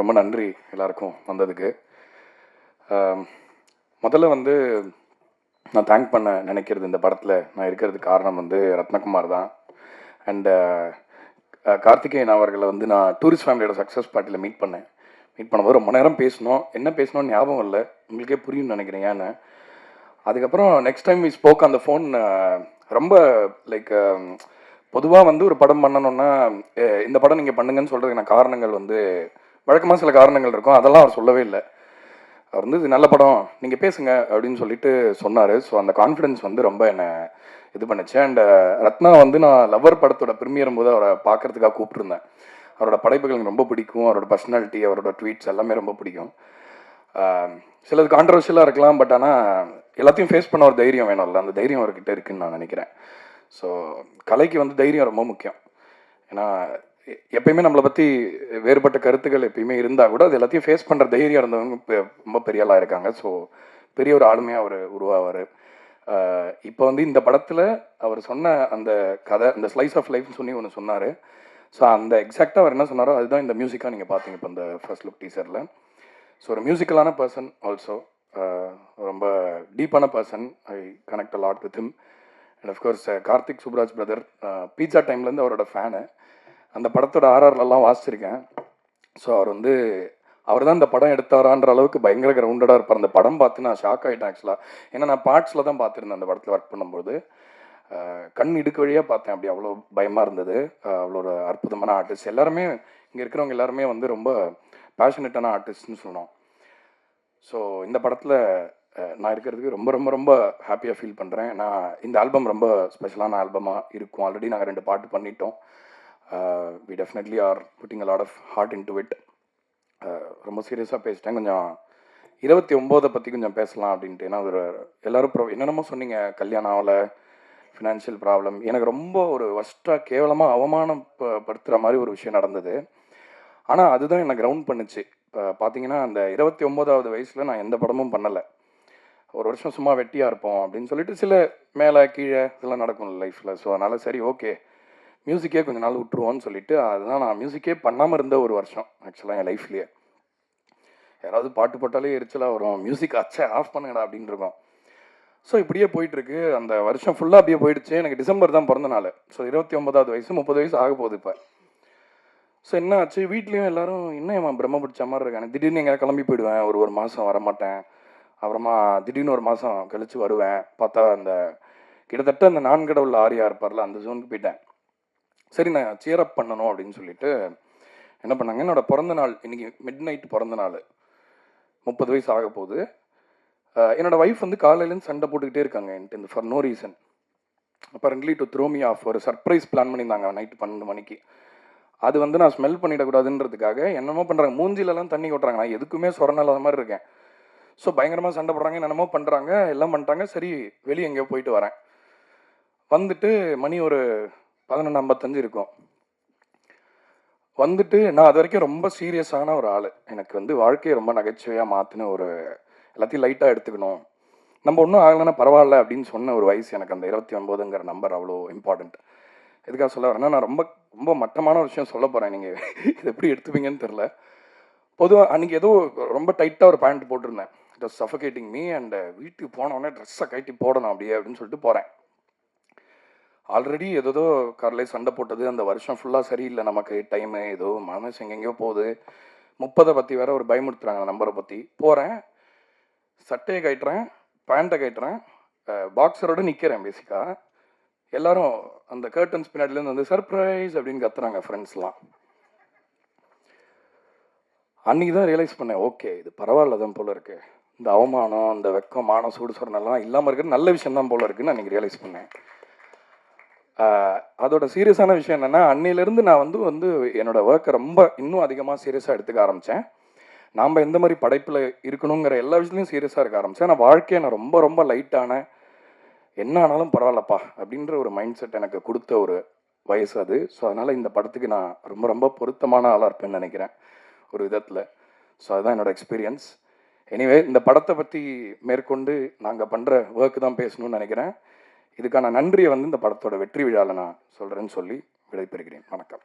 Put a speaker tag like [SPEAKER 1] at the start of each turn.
[SPEAKER 1] ரொம்ப நன்றி எல்லாருக்கும் வந்ததுக்கு. முதல்ல வந்து நான் தேங்க் பண்ண நினைக்கிறது இந்த படத்தில் நான் இருக்கிறதுக்கு காரணம் வந்து ரத்னகுமார் தான். அண்டு கார்த்திகேயன் அவர்களை வந்து நான் டூரிஸ்ட் ஃபேமிலியோட சக்ஸஸ் பார்ட்டியில் மீட் பண்ணேன். மீட் பண்ணும்போது ரொம்ப நேரம் பேசணும் என்ன பேசணும்னு ஞாபகம் இல்லை. உங்களுக்கே புரியும்னு நினைக்கிறேன் ஏன்னு. அதுக்கப்புறம் நெக்ஸ்ட் டைம் வி ஸ்போக் அந்த ஃபோன் ரொம்ப லைக் பொதுவாக வந்து ஒரு படம் பண்ணணும்னா இந்த படம் நீங்கள் பண்ணுங்கன்னு சொல்கிறதுக்கான காரணங்கள் வந்து வழக்கமாக சில காரணங்கள் இருக்கும். அதெல்லாம் அவர் சொல்லவே இல்லை. அவர் வந்து இது நல்ல படம். நீங்கள் பேசுங்க. அப்படின்னு சொல்லிட்டு சொன்னார். ஸோ அந்த கான்ஃபிடென்ஸ் வந்து ரொம்ப என்னை இது பண்ணுச்சு. அண்ட் ரத்னா வந்து நான் லவ்வர் படத்தோட ப்ரீமியரும் போது அவரை பார்க்கறதுக்காக கூப்பிட்டுருந்தேன். அவரோட படைப்புகள் எனக்கு ரொம்ப பிடிக்கும். அவரோட பர்சனாலிட்டி அவரோட ட்வீட்ஸ் எல்லாமே ரொம்ப பிடிக்கும். சிலது கான்ட்ரவர்ஷியலாக இருக்கலாம். பட் ஆனால் எல்லாத்தையும் ஃபேஸ் பண்ண ஒரு தைரியம் வேணும்ல அந்த தைரியம் அவர்கிட்ட இருக்குன்னு நான் நினைக்கிறேன். ஸோ கலைக்கு வந்து தைரியம் ரொம்ப முக்கியம். ஏன்னா எப்பயுமே நம்மளை பற்றி வேறுபட்ட கருத்துக்கள் எப்பயுமே இருந்தால் கூட அது எல்லாத்தையும் ஃபேஸ் பண்ணுற தைரியம் இருந்தவங்க ரொம்ப பெரிய ஆளாக இருக்காங்க. ஸோ பெரிய ஒரு ஆளுமையாக அவர் உருவாவார். இப்போ வந்து இந்த படத்தில் அவர் சொன்ன அந்த கதை அந்த ஸ்லைஸ் ஆஃப் லைஃப்னு சொல்லி ஒன்று சொன்னார். ஸோ அந்த எக்ஸாக்டாக அவர் என்ன சொன்னாரோ அதுதான் இந்த மியூசிக்காக நீங்கள் பார்த்தீங்க இப்போ இந்த ஃபர்ஸ்ட் லுக் டீசரில் ஸோ ஒரு மியூசிக்கலான பர்சன் ஆல்சோ ரொம்ப டீப்பான person I connect a lot with him and of course Karthik Subbaraj brother pizza டைம்லேருந்து அவரோட ஃபேனு அந்த படத்தோட ஆர்ஆர்லலாம் வாசிச்சிருக்கேன். ஸோ அவர் வந்து அவர் தான் இந்த படம் எடுத்தாரான்ற அளவுக்கு பயங்கர கிரவுண்டடாக இருப்பார். அந்த படம் பார்த்து நான் ஷாக் ஆகிட்டேன் ஆக்சுவலாக ஏன்னா நான் பார்ட்ஸில் தான் பார்த்துருந்தேன் அந்த படத்தில் ஒர்க் பண்ணும்போது. கண் இடுக்கு வழியாக பார்த்தேன். அப்படி அவ்வளோ பயமாக இருந்தது. அவ்வளோ ஒரு அற்புதமான ஆர்டிஸ்ட் எல்லாருமே இங்கே இருக்கிறவங்க எல்லாருமே வந்து ரொம்ப பேஷனட்டான ஆர்டிஸ்ட்னு சொன்னோம் ஸோ இந்த படத்தில் நான் இருக்கிறதுக்கு ரொம்ப ரொம்ப ரொம்ப ஹாப்பியாக ஃபீல் பண்ணுறேன் நான் இந்த ஆல்பம் ரொம்ப ஸ்பெஷலான ஆல்பமாக இருக்கும். ஆல்ரெடி நாங்கள் ரெண்டு பாட்டு பண்ணிட்டோம். We definitely are putting a lot of heart in to it ரொம்ப சீரியஸாக பேசிட்டேன். கொஞ்சம் இருபத்தி ஒம்போதை பற்றி கொஞ்சம் பேசலாம் அப்படின்ட்டு. ஏன்னா ஒரு எல்லோரும் ப்ரோ என்னென்னமோ சொன்னீங்க. கல்யாணம் ஆகலை ஃபினான்ஷியல் ப்ராப்ளம் எனக்கு ரொம்ப ஒரு ஒஸ்ட்டாக கேவலமாக அவமானப்படுத்துகிற மாதிரி ஒரு விஷயம் நடந்தது. ஆனால் அதுதான் என்னை கிரவுண்ட் பண்ணுச்சு. இப்போ பார்த்தீங்கன்னா அந்த இருபத்தி ஒம்போதாவது வயசில் நான் எந்த படமும் பண்ணலை. ஒரு வருஷம் சும்மா வெட்டியாக இருப்போம் அப்படின்னு சொல்லிட்டு சில மேலே கீழே இதெல்லாம் நடக்கும் லைஃப்பில் ஸோ அதனால் சரி ஓகே மியூசிக்கே கொஞ்ச நாள் விட்டுருவோன்னு சொல்லிட்டு அதுதான் நான் மியூசிக்கே பண்ணாமல் இருந்த ஒரு வருஷம் ஆக்சுவலாக என் லைஃப்லேயே யாராவது பாட்டு போட்டாலே எரிச்சலாக வரும். மியூசிக் அச்சே ஆஃப் பண்ணுங்கடா அப்படின்னு இருக்கும். ஸோ இப்படியே போயிட்டுருக்கு. அந்த வருஷம் ஃபுல்லாக அப்படியே போயிடுச்சு. எனக்கு டிசம்பர் தான் பிறந்த நாள். ஸோ இருபத்தி ஒன்பதாவது வயசு முப்பது வயசு ஆக போகுது இப்போ. ஸோ என்ன ஆச்சு? வீட்லேயும் எல்லாரும் இன்னும் இவன் பிரம்ம பிடிச்ச மாதிரி இருக்கானே திடீர்னு எங்கேயா கிளம்பி போயிடுவேன். ஒரு ஒரு மாதம் வரமாட்டேன். அப்புறமா திடீர்னு ஒரு மாதம் கழித்து வருவேன். பார்த்தா அந்த கிட்டத்தட்ட அந்த நான்கடவுள் ஆரியா இருப்பார்ல அந்த ஜோனுக்கு போயிட்டேன். சரி நான் சியர் அப் பண்ணணும் அப்படின்னு சொல்லிட்டு என்ன பண்ணாங்க? என்னோட பிறந்த நாள் இன்னைக்கு மிட் நைட் பிறந்த நாள். முப்பது வயசு ஆக போகுது. என்னோடய என்னோட ஒய்ஃப் வந்து காலையிலேருந்து சண்டை போட்டுக்கிட்டே இருக்காங்க என்கிட்ட இந்த for no reason apparently to throw me off ஒரு சர்ப்ரைஸ் பிளான் பண்ணியிருந்தாங்க நைட்டு பன்னெண்டு மணிக்கு. அது வந்து நான் ஸ்மெல் பண்ணிடக்கூடாதுன்றதுக்காக என்னமோ பண்ணுறாங்க மூஞ்சிலலாம் தண்ணி கொட்டுறாங்க. நான் எதுக்குமே சொரண இல்லாத மாதிரி இருக்கேன். ஸோ பயங்கரமாக சண்டை போடுறாங்க என்னமோ பண்ணுறாங்க எல்லாம் பண்ணுறாங்க சரி வெளியே எங்கேயோ போயிட்டு வரேன். வந்துட்டு மணி ஒரு பதினொன்று ஐம்பத்தஞ்சு இருக்கும். வந்துட்டு நான் அது வரைக்கும் ரொம்ப சீரியஸான ஒரு ஆள். எனக்கு வந்து வாழ்க்கையை ரொம்ப நகைச்சுவையாக மாற்றின ஒரு எல்லாத்தையும் லைட்டாக எடுத்துக்கணும். நம்ம ஒன்றும் ஆகலைன்னா பரவாயில்ல அப்படின்னு சொன்ன ஒரு வயசு எனக்கு அந்த இருபத்தி ஒன்பதுங்கிற நம்பர் அவ்வளோ இம்பார்ட்டண்ட் எதுக்காக சொல்ல வரேன்னா நான் ரொம்ப ரொம்ப மட்டமான ஒரு விஷயம் சொல்ல போகிறேன் நீங்கள் இது எப்படி எடுத்துப்பீங்கன்னு தெரில பொதுவாக அன்றைக்கி ஏதோ ரொம்ப டைட்டாக ஒரு பேண்ட் போட்டிருந்தேன். It was suffocating me and வீட்டுக்கு போனோடனே ட்ரெஸ்ஸை கட்டி போடணும் அப்படியே அப்படின்னு சொல்லிட்டு போகிறேன் ஆல்ரெடி ஏதோ கார்லேயே சண்டை போட்டது அந்த வருஷம் ஃபுல்லாக சரியில்லை நமக்கு. டைமு ஏதோ மனசு எங்கெங்கேயோ போகுது. முப்பதை பற்றி வேற ஒரு பயமுறுத்துறாங்க அந்த நம்பரை பற்றி போகிறேன் சட்டையை கட்டுறேன் பேண்ட்டை கட்டுறேன் பாக்ஸரோட நிற்கிறேன் பேசிக்காக எல்லாரும் அந்த கர்டன்ஸ் பின்னாடிலேருந்து வந்து சர்ப்ரைஸ் அப்படின்னு கத்துறாங்க ஃப்ரெண்ட்ஸ்லாம் அன்றைக்கி தான் ரியலைஸ் பண்ணேன் ஓகே இது பரவாயில்ல தான் போல இருக்கு. இந்த அவமானம் இந்த வெக்கம் மானம் சூடு சொரணெல்லாம் இல்லாமல் இருக்கிறது நல்ல விஷயம் தான் போல இருக்குன்னு அன்றைக்கி ரியலைஸ் பண்ணேன். அதோட சீரியஸான விஷயம் என்னென்னா அன்னையிலேருந்து நான் வந்து வந்து என்னோட ஒர்க்கை ரொம்ப இன்னும் அதிகமாக சீரியஸாக எடுத்துக்க ஆரம்பித்தேன் நாம் எந்த மாதிரி படைப்பில் இருக்கணுங்கிற எல்லா விஷயத்துலையும் சீரியஸாக இருக்க ஆரம்பித்தேன் ஆனால் வாழ்க்கையை நான் ரொம்ப ரொம்ப லைட்டான என்ன ஆனாலும் பரவாயில்லப்பா அப்படின்ற ஒரு மைண்ட் செட் எனக்கு கொடுத்த ஒரு வயசு அது. ஸோ அதனால் இந்த படத்துக்கு நான் ரொம்ப ரொம்ப பொருத்தமான ஆளாக இருப்பேன்னு நினைக்கிறேன் ஒரு விதத்தில். ஸோ அதுதான் என்னோடய எக்ஸ்பீரியன்ஸ் எனிவே இந்த படத்தை பற்றி மேற்கொண்டு நாங்கள் பண்ணுற ஒர்க்கு தான் பேசணும்னு நினைக்கிறேன். இதுக்கான நன்றியை வந்து இந்த படத்தோட வெற்றி விழாவில் நான் சொல்கிறேன்னு சொல்லி விடைபெறுகிறேன். வணக்கம்.